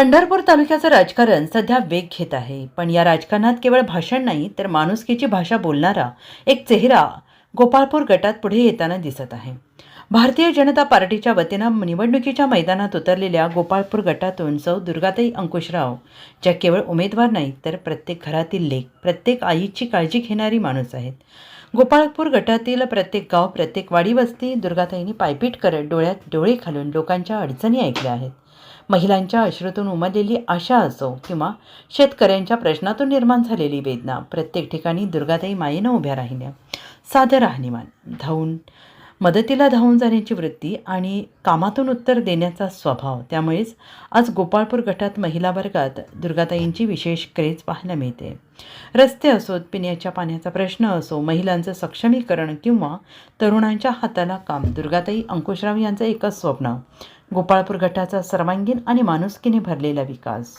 पंढरपूर तालुक्याचं राजकारण सध्या वेग घेत आहे. पण या राजकारणात केवळ भाषण नाही तर माणुसकीची भाषा बोलणारा एक चेहरा गोपाळपूर गटात पुढे येताना दिसत आहे. भारतीय जनता पार्टीच्या वतीनं निवडणुकीच्या मैदानात उतरलेल्या गोपाळपूर गटातून सौ दुर्गाताई अंकुशराव ज्या केवळ उमेदवार नाहीत तर प्रत्येक घरातील लेख प्रत्येक आईची काळजी घेणारी माणूस आहेत. गोपाळपूर गटातील प्रत्येक गाव प्रत्येक वाडी वस्ती दुर्गाताईंनी पायपीट करत डोळ्यात डोळे घालून लोकांच्या अडचणी ऐकल्या आहेत. महिलांच्या अश्रूतून उमललेली आशा असो किंवा शेतकऱ्यांच्या प्रश्नातून निर्माण झालेली वेदना प्रत्येक ठिकाणी दुर्गाताई मायेनं उभ्या राहिल्या. साधं राहणीमान धावून मदतीला धावून जाण्याची वृत्ती आणि कामातून उत्तर देण्याचा स्वभाव. त्यामुळेच आज गोपाळपूर गटात महिला वर्गात दुर्गाताईंची विशेष क्रेज पाहायला मिळते. रस्ते असोत पिण्याच्या पाण्याचा प्रश्न असो महिलांचं सक्षमीकरण किंवा तरुणांच्या हाताला काम दुर्गाताई अंकुशराव यांचं एकच स्वप्न. गोपाळपूर गटाचा सर्वांगीण आणि माणुसकीने भरलेला विकास.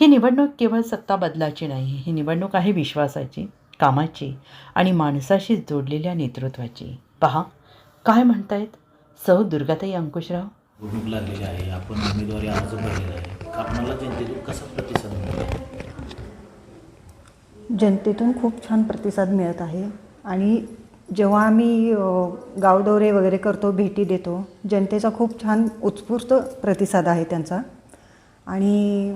ही निवडणूक केवळ सत्ता बदलाची नाही ही निवडणूक आहे विश्वासाची कामाची आणि माणसाशी जोडलेल्या नेतृत्वाची. पहा काय म्हणतायत? सौ दुर्गाताई अंकुशराव? निवडणूक लागलेली आहे. आपण उमेदवारी अर्ज भरलेला आहे. आपणाला जनतेतून कसा प्रतिसाद मिळतो? जनतेतून खूप छान प्रतिसाद मिळत आहे. आणि जेव्हा आम्ही अ, गावदौरे वगैरे करतो भेटी देतो जनतेचा खूप छान उत्स्फूर्त प्रतिसाद आहे त्यांचा. आणि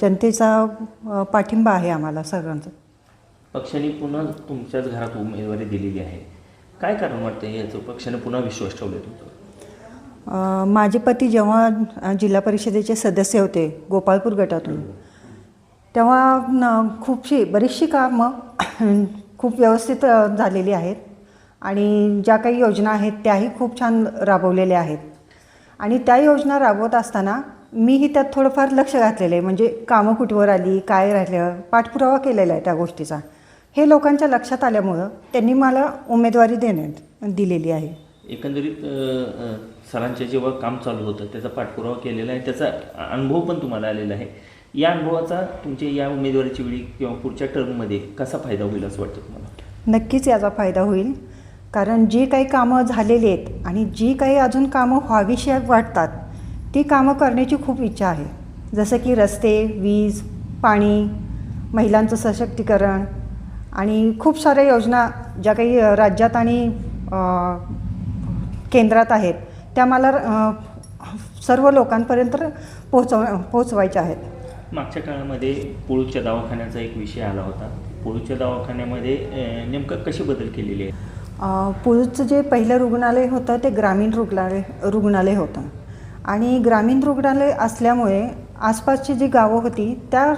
जनतेचा अ, पाठिंबा आहे आम्हाला सगळ्यांचा. पक्षाने पुन्हा तुमच्याच घरात उमेदवारी दिलेली आहे. काय कारण वाटतं याचं? पक्षाने पुन्हा विश्वास ठेवले माझे पती जेव्हा जिल्हा परिषदेचे सदस्य होते गोपाळपूर गटातून तेव्हा न खूपशी बरीचशी कामं खूप व्यवस्थित झालेली आहेत. आणि ज्या काही योजना आहेत त्याही खूप छान राबवलेल्या आहेत. आणि त्या योजना राबवत असताना मीही त्यात थोडंफार लक्ष घातलेलं आहे. म्हणजे कामं कुठवर आली काय राहिलं पाठपुरावा केलेला आहे त्या गोष्टीचा. हे लोकांच्या लक्षात आल्यामुळं त्यांनी मला उमेदवारी देण्यात दिलेली आहे. एकंदरीत सरांचे जेव्हा काम चालू होतं त्याचा पाठपुरावा केलेला आहे त्याचा अनुभव पण तुम्हाला आलेला आहे. या अनुभवाचा तुमच्या या उमेदवारीची वेळी किंवा पुढच्या टर्ममध्ये कसा फायदा होईल असं वाटतं तुम्हाला? नक्कीच याचा फायदा होईल. कारण जी काही कामं झालेली आहेत आणि जी काही अजून कामं व्हावीशी वाटतात ती कामं करण्याची खूप इच्छा आहे. जसं की रस्ते वीज पाणी महिलांचं सशक्तीकरण आणि खूप साऱ्या योजना ज्या काही राज्यात आणि केंद्रात आहेत त्या मला सर्व लोकांपर्यंत पोहोचव पोहोचवायच्या आहेत. मागच्या काळामध्ये पुळूच्या दवाखान्याचा एक विषय आला होता. पुळूच्या दवाखान्यामध्ये नेमकं कशी बदल केलेली आहे पुरुषचं जे पहिलं रुग्णालय होतं ते ग्रामीण रुग्णालय रुग्णालय होतं. आणि ग्रामीण रुग्णालय असल्यामुळे आसपासची जी गावं होती त्या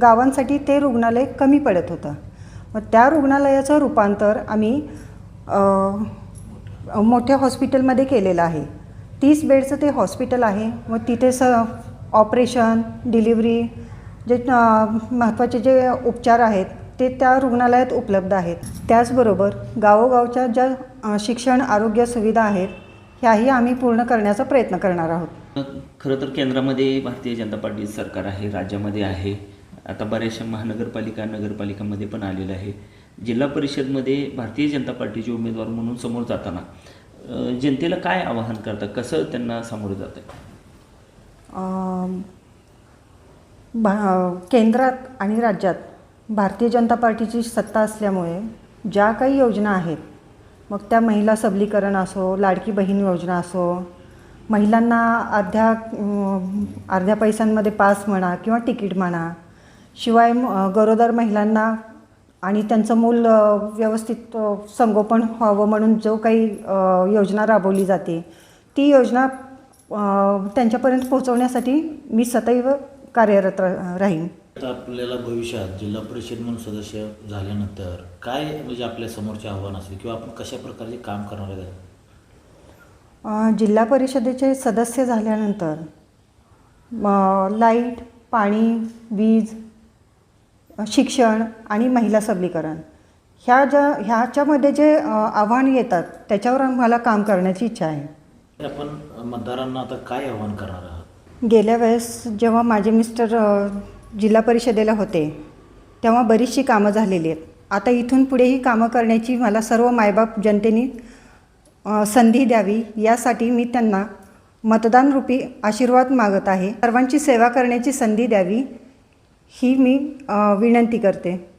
गावांसाठी ते रुग्णालय कमी पडत होतं. मग त्या रुग्णालयाचं रूपांतर आम्ही मोठ्या हॉस्पिटलमध्ये केलेलं आहे. तीस बेडचं ते हॉस्पिटल आहे. व तिथे स ऑपरेशन डिलिव्हरी जे महत्त्वाचे जे उपचार आहेत ते त्या रुग्णालयात उपलब्ध आहेत. त्याचबरोबर गावोगावच्या ज्या शिक्षण आरोग्य सुविधा आहेत ह्याही आम्ही पूर्ण करण्याचा प्रयत्न करणार आहोत. खरं तर केंद्रामध्ये भारतीय जनता पार्टी सरकार आहे राज्यामध्ये आहे. आता बऱ्याचशा महानगरपालिका नगरपालिकांमध्ये पण आलेलं आहे. जिल्हा परिषदमध्ये भारतीय जनता पार्टीचे उमेदवार म्हणून समोर जाताना जनतेला काय आवाहन करतं? कसं त्यांना सामोरं जातं भा केंद्रात आणि राज्यात भारतीय जनता पार्टीची सत्ता असल्यामुळे ज्या काही योजना आहेत मग त्या महिला सबलीकरण असो लाडकी बहीण योजना असो महिलांना अर्ध्या अर्ध्या पैशांमध्ये पास म्हणा किंवा तिकीट म्हणा शिवाय गरोदर महिलांना आणि त्यांचं मूल व्यवस्थित संगोपन व्हावं म्हणून जो काही योजना राबवली जाते ती योजना त्यांच्यापर्यंत पोहोचवण्यासाठी मी सदैव कार्यरत राहीन. आता आपल्याला भविष्यात जिल्हा परिषद म्हणून सदस्य झाल्यानंतर काय म्हणजे आपल्या समोरचे आव्हान असेल किंवा आपण कशा प्रकारचे काम करणार आहे जिल्हा परिषदेचे सदस्य झाल्यानंतर लाइट पाणी वीज शिक्षण आणि महिला सबलीकरण. ह्या ज्या ह्याच्यामध्ये जे आव्हान येतात त्याच्यावर मला काम करण्याची इच्छा आहे. आपण मतदारांना आता काय आव्हान करणार आहात? गेल्या वेळेस जेव्हा माझे मिस्टर जिल्हा परिषदेला होते तेव्हा बरीचशी कामं झालेली आहेत. आता इथून पुढे ही कामं करण्याची मला सर्व मायबाप जनतेने संधी द्यावी यासाठी मी त्यांना मतदान रूपी आशीर्वाद मागत आहे. सर्वांची सेवा करण्याची संधी द्यावी ही मी विनंती करते.